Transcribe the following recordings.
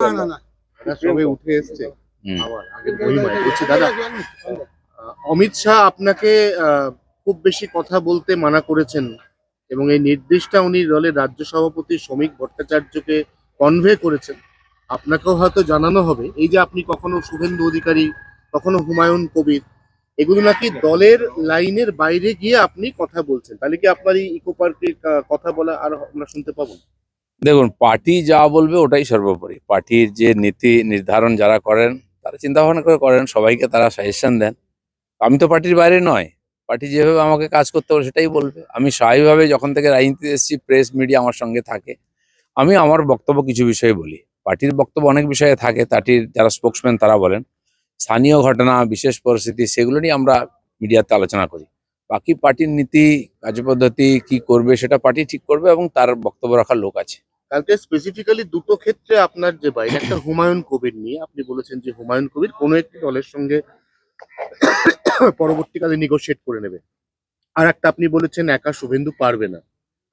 না না না। সবে উঠে এসছে। হুম। আবার আগের মহিমায় বলছি দাদা অমিত শাহ আপনাকে আহ, খুব বেশি কথা বলতে মানা করেছেন এবং এই নির্দেশটা উনি দলের রাজ্য সভাপতি শ্রমিক ভট্টাচার্যকে কনভে করেছেন। আপনাকেও হয়তো জানানো হবে। এই যে আপনি কখনো শুভেন্দু অধিকারী কখনো হুমায়ুন কবির এগুলো নাকি দলের লাইনের বাইরে গিয়ে আপনি কথা বলছেন। তাহলে কি আপনার এই ইকো পার্কে কথা বলা আর আমরা শুনতে পাবো? দেখুন, পার্টি যা বলবে ওটাই সর্বোপরি। পার্টির যে নীতি নির্ধারণ যারা করেন, তারা চিন্তা ভাবনা করে করেন, সবাইকে তারা সাজেশন দেন। আমি তো পার্টির বাইরে নয়। পার্টি যেভাবে আমাকে কাজ করতে হবে সেটাই বলবে। আমি স্বাভাবিকভাবে যখন থেকে রাজনীতিতে এসেছি প্রেস মিডিয়া আমার সঙ্গে থাকে। আমি আমার বক্তব্য কিছু বিষয়ে বলি। পার্টির বক্তব্য অনেক বিষয়ে থাকে পার্টির যারা স্পোক্সম্যান তারা বলেন। স্থানীয় ঘটনা, বিশেষ পরিস্থিতি, সেগুলো নিয়ে আমরা মিডিয়াতে আলোচনা করি। বাকি পার্টির নীতি কার্যপদ্ধতি কি করবে সেটা পার্টি ঠিক করবে এবং তার বক্তব্য রাখার লোক আছে। কালকে স্পেসিফিক্যালি দুটো ক্ষেত্রে আপনার যে বাইরে একটা হুমায়ুন কবির নিয়ে আপনি বলেছেন যে হুমায়ুন কবির কোনো একটি দলের সঙ্গে পরবর্তীকালে নিগোশিয়েট করে নেবে। আর একটা আপনি বলেছেন একা শুভেন্দু পারবে না।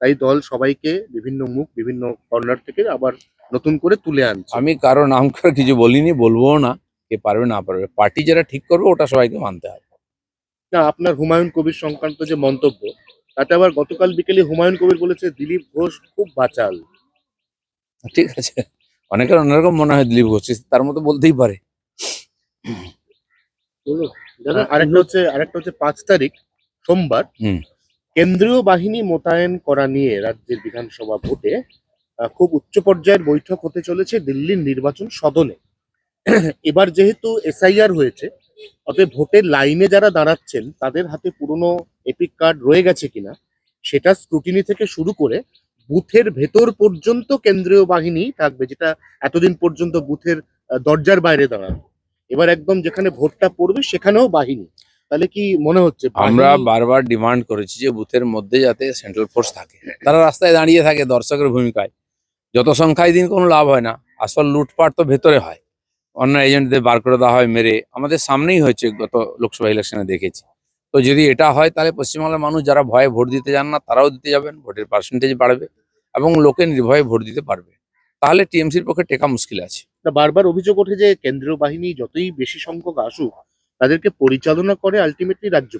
তাই দল সবাইকে বিভিন্ন মুখ বিভিন্ন কর্নার থেকে আবার নতুন করে তুলে আনছে। আমি কারও নাম করে কিছু বলিনি বলব না কে পারবে না পারবে। পার্টি যারা ঠিক করবে ওটা সবাইকে মানতে হবে। না আপনার হুমায়ুন কবির সংক্রান্ত যে মন্তব্য তাতে আবার গতকাল বিকেলে হুমায়ুন কবির বলেছে দিলীপ ঘোষ খুব বাচাল। ঠিক আছে। অনেকের অন্যরকম মনে হয় দিলীপ ঘোষ তার মতো বলতেই পারে। আরেকটা হচ্ছে আরেকটা হচ্ছে পাঁচ তারিখ সোমবার। কেন্দ্রীয় বাহিনী মোতায়েন করা নিয়ে রাজ্যের বিধানসভা ভোটে খুব উচ্চ পর্যায়ের বৈঠক হতে চলেছে দিল্লির নির্বাচন সদনে। এবার যেহেতু এসআইআর হয়েছে অতএব ভোটের লাইনে যারা দাঁড়াচ্ছেন, তাদের হাতে পুরনো এপিক কার্ড রয়ে গেছে কিনা, সেটা স্ক্রুটিনি থেকে শুরু করে বুথের ভেতর পর্যন্ত কেন্দ্রীয় বাহিনী থাকবে, যেটা এতদিন পর্যন্ত বুথের দরজার বাইরে দাঁড়ানো এবার একদম যেখানে ভোটটা পড়বে, সেখানেও বাহিনী। তাহলে কি মনে হচ্ছে আমরা বারবার ডিমান্ড করেছি যে বুথের মধ্যে যাতে সেন্ট্রাল ফোর্স থাকে। তারা রাস্তায় দাঁড়িয়ে থাকে দর্শকের ভূমিকায়। যত সংখ্যায় দিন কোনো লাভ হয় না। আসল লুটপাট তো ভেতরে হয়। অন্য এজেন্টদের বার করে দেওয়া হয়, মেরে। আমাদের সামনেই হয়েছে গত লোকসভা ইলেকশনে দেখেছি। তো যদি এটা হয়, তাহলে পশ্চিমবাংলার মানুষ যারা ভয়ে ভোট দিতে যান না, তারাও দিতে যাবেন, ভোটের পার্সেন্টেজ বাড়বে এবং লোকে নির্ভয়ে ভোট দিতে পারবে। তাহলে টিএমসির পক্ষে টেকা মুশকিল আছে। বারবার অভিযোগ ওঠে যে কেন্দ্রীয় বাহিনী যতই বেশি সংখ্যক আসুক, তাদেরকে পরিচালনা করে আলটিমেটলি রাজ্য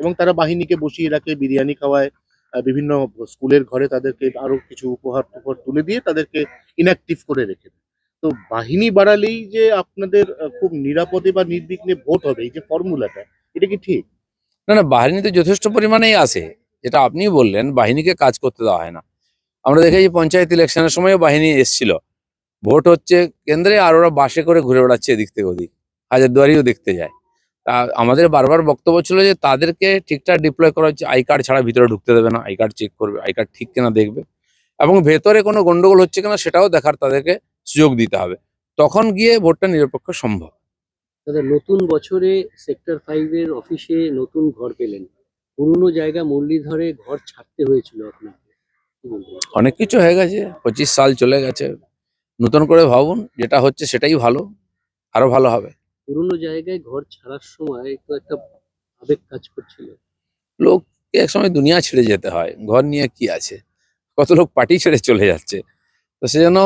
এবং তারা বাহিনীকে বসিয়ে রাখে, বিরিয়ানি খাওয়ায় বিভিন্ন স্কুলের ঘরে তাদেরকে আরও কিছু উপহার টুপহার তুলে দিয়ে তাদেরকে ইনঅ্যাক্টিভ করে রেখে দেয়। তো বাহিনী বাড়ালেই যে আপনাদের খুব নিরাপদে বা নির্বিঘ্নে ভোট হবে, এই যে ফর্মুলাটা, এটা কি ঠিক? না না, বাহিনী তো যথেষ্ট পরিমাণেই আসে যেটা আপনি বললেন, বাহিনীকে কাজ করতে দেওয়া হয় না। আমরা দেখেছি পঞ্চায়েত ইলেকশনের সময়ও বাহিনী এসছিল। ভোট হচ্ছে কেন্দ্রে, আর ওরা বাসে করে ঘুরে বেড়াচ্ছে এদিক থেকে ওদিক। হাজারদুয়ারিও দেখতে যায়। তা আমাদের বারবার বক্তব্য ছিল যে তাদেরকে ঠিকঠাক ডিপ্লয় করা হচ্ছে, আই কার্ড ছাড়া ভিতরে ঢুকতে দেবে না, আই কার্ড চেক করবে, আই কার্ড ঠিক কিনা দেখবে। এবং ভেতরে কোনো গন্ডগোল হচ্ছে কিনা সেটাও দেখার তাদেরকে সুযোগ দিতে হবে। তখন গিয়ে ভোটটা নিরপেক্ষ সম্ভব। দাদা নতুন বছরে সেক্টর ফাইভের অফিসে নতুন ঘর পেলেন। পুরনো জায়গা মুরলীধরে ঘর ছাড়তে হয়েছিল আপনাকে। অনেক কিছু হয়ে গেছে পঁচিশ সাল চলে গেছে। নতুন করে ভাবুন যেটা হচ্ছে সেটাই ভালো আরও ভালো হবে। পুরনো জায়গায় ঘর ছাড়ার সময় তো একটা আবেগ কাজ করছিল। লোককে একসময় দুনিয়া ছেড়ে যেতে হয় ঘর নিয়ে কি আছে? কত লোক পার্টি ছেড়ে চলে যাচ্ছে। তো সেজন্য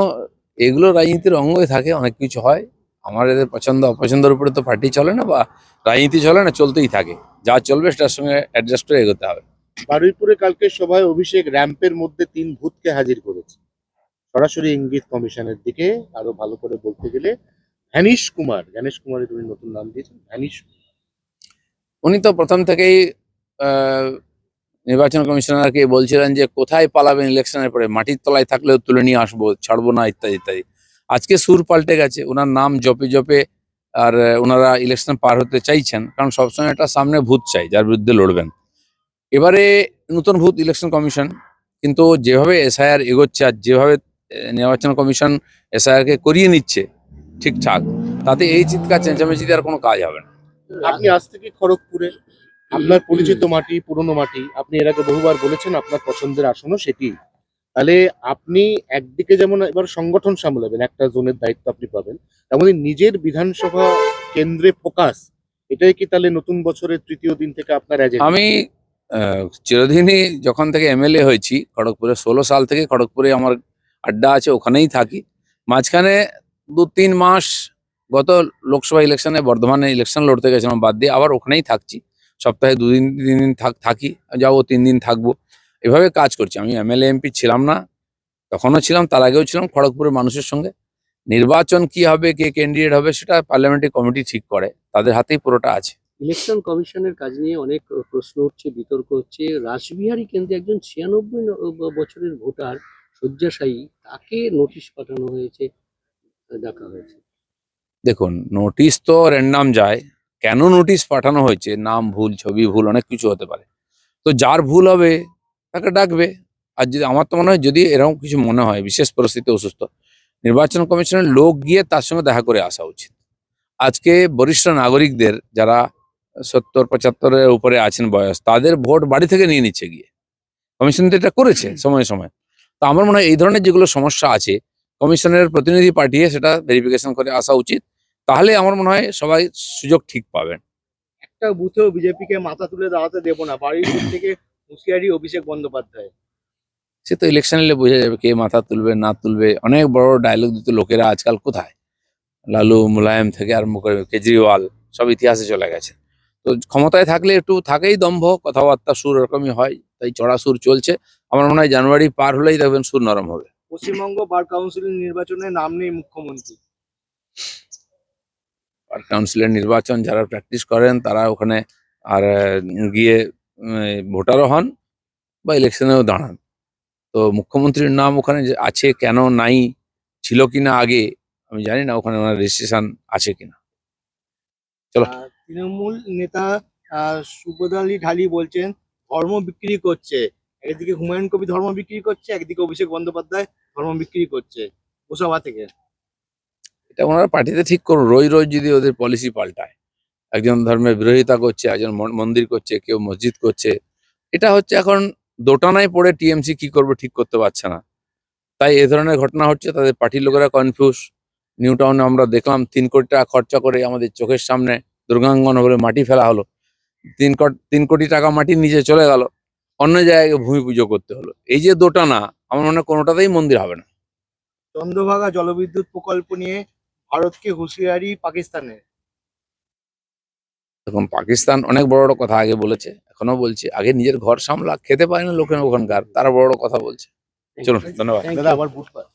এগুলো রাজনীতির অঙ্গই থাকে অনেক কিছু হয়। আমার এদের পছন্দ অপছন্দের উপরে তো পার্টি চলে না বা রাজনীতি চলে না চলতেই থাকে। যা চলবে সেটার সঙ্গে অ্যাডজাস্ট করে এগোতে হবে। বারুইপুরে কালকে সভায় অভিষেক র্যাম্পের মধ্যে তিন ভূতকে হাজির করেছে। সরাসরি ইঙ্গিত কমিশনের দিকে আরও ভালো করে বলতে গেলে ভ্যানিশ কুমার জ্ঞানেশ কুমারের তুমি নতুন নাম দিয়েছেন ভ্যানিশ উনি তো প্রথম থেকেই আহ, নির্বাচন কমিশনারকে বলছিলেন যে কোথায় পালাবেন ইলেকশনের পরে? মাটির তলায় থাকলেও তুলে নিয়ে আসব, ছাড়বো না, ইত্যাদি ইত্যাদি। আজকে সুর পাল্টে গেছে ওনার নাম জপে জপে আর ওনারা ইলেকশন পার হতে চাইছেন, কারণ সবসময় একটা সামনে ভূত চাই, যার বিরুদ্ধে লড়বেন। এবারে নতুন ভূত ইলেকশন কমিশন, কিন্তু যেভাবে এসআইআর এগোচ্ছে আর যেভাবে নির্বাচন কমিশন এসআইআর কে করিয়ে নিচ্ছে, ঠিকঠাক, তাতে এই চিৎকার চেঁচামেচিতে আর কোনো কাজ হবে না। আপনি আজ থেকে খড়গপুরে আপনার পরিচিত মাটি, পুরনো মাটি, আপনি এর আগে বহুবার বলেছেন আপনার পছন্দের আসনও সেটি। তাহলে আপনি একদিকে যেমন এবার সংগঠন সামলাবেন, একটা জোনের দায়িত্ব আপনি পাবেন, তেমনি নিজের বিধানসভা কেন্দ্রে ফোকাস, এটাই কি তাহলে নতুন বছরের তৃতীয় দিন থেকে আপনার আমি চিরদিনই যখন থেকে এমএলএ হয়েছি, খড়গপুরে ষোলো সাল থেকে খড়গপুরে আমার আড্ডা আছে, ওখানেই থাকি। মাঝখানে দু তিন মাস গত লোকসভা ইলেকশনে বর্ধমানে ইলেকশন লড়তে গেছিলাম, বাদ দিয়ে আবার ওখানেই থাকছি। সপ্তাহে দুদিন তিন দিন থাক থাকি যাব তিন দিন থাকব। এভাবে কাজ করছি। আমি এমএলএ এমপি ছিলাম না তখনও ছিলাম তার আগেও ছিলাম খড়গপুরের মানুষের সঙ্গে। নির্বাচন কি হবে কে ক্যান্ডিডেট হবে সেটা পার্লামেন্টারি কমিটি ঠিক করে। তাদের হাতেই পুরোটা আছে। ইলেকশন কমিশনের কাজ নিয়ে অনেক প্রশ্ন হচ্ছে বিতর্ক হচ্ছে। রাসবিহারী কেন্দ্রে একজন ছিয়ানব্বই বছরের ভোটার শয্যাশায়ী তাকে নোটিশ পাঠানো হয়েছে ডাকা হয়েছে। দেখুন নোটিশ তো র্যান্ডাম যায় কেন নোটিশ পাঠানো হয়েছে? নাম ভুল ছবি ভুল অনেক কিছু হতে পারে। তো যার ভুল হবে তাকে ডাকবে। আর যদি আমার তো মনে হয় যদি এরকম কিছু মনে হয় বিশেষ পরিস্থিতি অসুস্থ নির্বাচন কমিশনের লোক গিয়ে তার সঙ্গে দেখা করে আসা উচিত। আজকে বরিষ্ঠ নাগরিকদের যারা সত্তর পঁচাত্তরের উপরে আছেন বয়স তাদের ভোট বাড়ি থেকে নিয়ে নিচ্ছে গিয়ে। কমিশন তো এটা করেছে সময়ে সময়। তো আমার মনে হয় এই ধরনের যেগুলো সমস্যা আছে কমিশনের প্রতিনিধি পাঠিয়ে সেটা ভেরিফিকেশন করে আসা উচিত। তাহলে আমার মনে হয় সবাই সুযোগ ঠিক পাবেন একটা বুথেও বিজেপিকে মাথা তুলে দাঁড়াতে দেবো না। বাড়ির দিক থেকে হুঁশিয়ারি অভিষেক বন্দ্যোপাধ্যায়। সে তো ইলেকশন এলে বোঝা যাবে কে মাথা তুলবে না তুলবে। অনেক বড় ডায়লগ দিত লোকেরা আজকাল কোথায়? লালু মুলায়ম থেকে আরম্ভ করে কেজরিওয়াল সব ইতিহাসে চলে গেছে। তো ক্ষমতায় থাকলে একটু থাকেই দম্ভ কথাবার্তা সুর এরকমই হয় তাই চড়া সুর চলছে। আমার মনে হয় জানুয়ারি পার হলেই দেখবেন সুর নরম হবে। পশ্চিমবঙ্গ বার কাউন্সিল নির্বাচনে নাম নেই মুখ্যমন্ত্রী। কাউন্সিলের নির্বাচন যারা প্র্যাকটিস করেন, তারা ওখানে আর গিয়ে ভোটারও হন বা ইলেকশনেও দাঁড়ান। তো মুখ্যমন্ত্রীর নাম ওখানে আছে, কেন নাই, ছিল কিনা আগে, আমি জানি না ওখানে ওনার রেজিস্ট্রেশন আছে কিনা। চলো। তৃণমূল নেতা সুবোধ আলী ঢালি বলছেন, ধর্ম বিক্রি করছে। একদিকে হুমায়ুন কবি ধর্ম বিক্রি করছে, একদিকে অভিষেক বন্দ্যোপাধ্যায় ধর্ম বিক্রি করছে গোসভা থেকে। এটা ওনারা পার্টিতে ঠিক করুন। রোজ রোজ যদি ওদের পলিসি পাল্টায়। একজন ধর্মের বিরোধিতা করছে, একজন মন- মন্দির করছে, কেউ মসজিদ করছে। এটা হচ্ছে এখন দোটানায় পড়ে টিএমসি কি করবে, ঠিক করতে পারছে না। তাই এ ধরনের ঘটনা হচ্ছে, তাদের পার্টির লোকেরা কনফিউজ নিউ টাউনে আমরা দেখলাম, তিন কোটি টাকা খরচা করে আমাদের চোখের সামনে দুর্গাঙ্গন বলে মাটি ফেলা হলো। তিন কোটি তিন কোটি টাকা মাটির নিচে চলে গেল। অন্য জায়গায় ভূমি পুজো করতে হলো। এই যে দোটানা, আমার মনে হয় কোনোটাতেই মন্দির হবে না। চন্দ্রভাগা জলবিদ্যুৎ প্রকল্প নিয়ে ভারতকে হুঁশিয়ারি পাকিস্তানের। এখন পাকিস্তান অনেক বড় বড় কথা আগে বলেছে এখনও বলছে। আগে নিজের ঘর সামলা খেতে পারে না লোকের ওখানকার তারা বড় বড় কথা বলছে। চলুন ধন্যবাদ। দাদা. আবার বুধবার